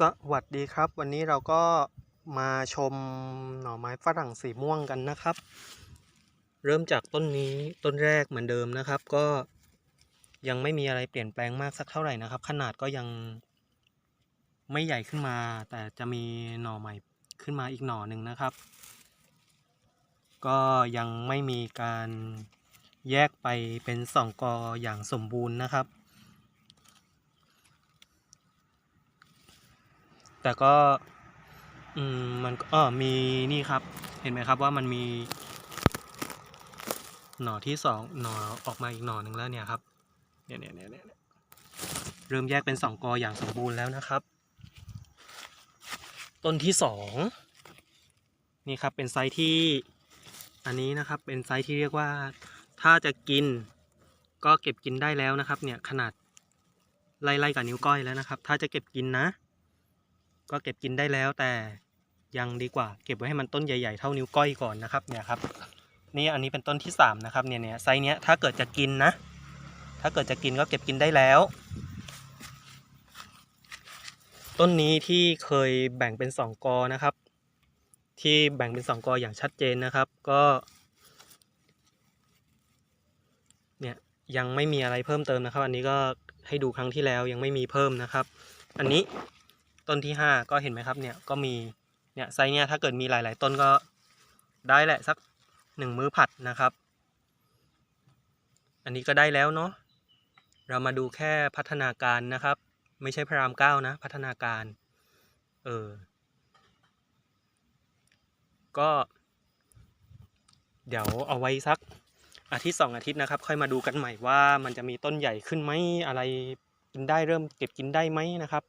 สวัสดีครับ วันนี้เราก็มาชมหน่อไม้ฝรั่งสีม่วงกันนะครับ เริ่มจากต้นนี้ต้นแรกเหมือนเดิมนะครับ ก็ยังไม่มีอะไรเปลี่ยนแปลงมากสักเท่าไหร่นะครับ ขนาดก็ยังไม่ใหญ่ขึ้นมา แต่จะมีหน่อใหม่ขึ้นมาอีกหน่อหนึ่งนะครับ ก็ยังไม่มีการแยกไปเป็นสองกออย่างสมบูรณ์นะครับ แต่ก็อืมมันเออมีนี่ครับ เห็นไหมครับว่ามันมี หน่อที่สองหน่อออกมาอีกหน่อหนึ่งแล้วเนี่ยครับเนี่ยเนี่ยเนี่ยเนี่ยเริ่มแยกเป็นสองกออย่างสมบูรณ์แล้วนะครับ ต้นที่สองนี่ครับเป็นไซส์ที่อันนี้นะครับเป็นไซส์ที่เรียกว่า ถ้าจะกิน ก็เก็บกินได้แล้วนะครับ เนี่ยขนาดไล่ๆกับนิ้วก้อยแล้วนะครับ ถ้าจะเก็บกินนะ ก็เก็บกินได้แล้วแต่ยังดีกว่า เก็บไว้ให้มันต้นใหญ่ๆ เท่านิ้วก้อยก่อนนะครับเนี่ยครับนี่อันนี้เป็นต้นที่สามนะครับเนี่ยเนี่ยไซส์เนี้ยถ้าเกิดจะกินนะ ถ้าเกิดจะกินก็เก็บกินได้แล้ว ต้นนี้ที่เคยแบ่งเป็นสองกอนะครับ ที่แบ่งเป็นสองกออย่างชัดเจนนะครับก็เนี่ยยังไม่มีอะไรเพิ่มเติมนะครับ อันนี้ก็ให้ดูครั้งที่แล้วยังไม่มีเพิ่มนะครับ อันนี้ ต้นที่ห้าก็เห็นไหมครับเนี่ยก็มีเนี่ยไซเนี่ยถ้าเกิดมีหลาย ๆ ต้นก็ได้แหละสักหนึ่งมื้อผัดนะครับ อันนี้ก็ได้แล้วเนาะเรามาดูแค่พัฒนาการนะครับ ไม่ใช่พระรามเก้านะพัฒนาการเออก็ เดี๋ยวเอาไว้สักอาทิตย์สองอาทิตย์นะครับ ค่อยมาดูกันใหม่ว่ามันจะมีต้นใหญ่ขึ้นไหมอะไรกินได้เริ่มเก็บกินได้ไหมนะครับ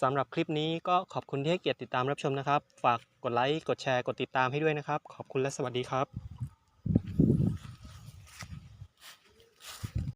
สำหรับคลิปนี้ก็ขอบคุณที่ให้เกียรติติดตามรับชมนะครับ ฝากกดไลค์ กดแชร์ กดติดตามให้ด้วยนะครับ ขอบคุณและสวัสดีครับ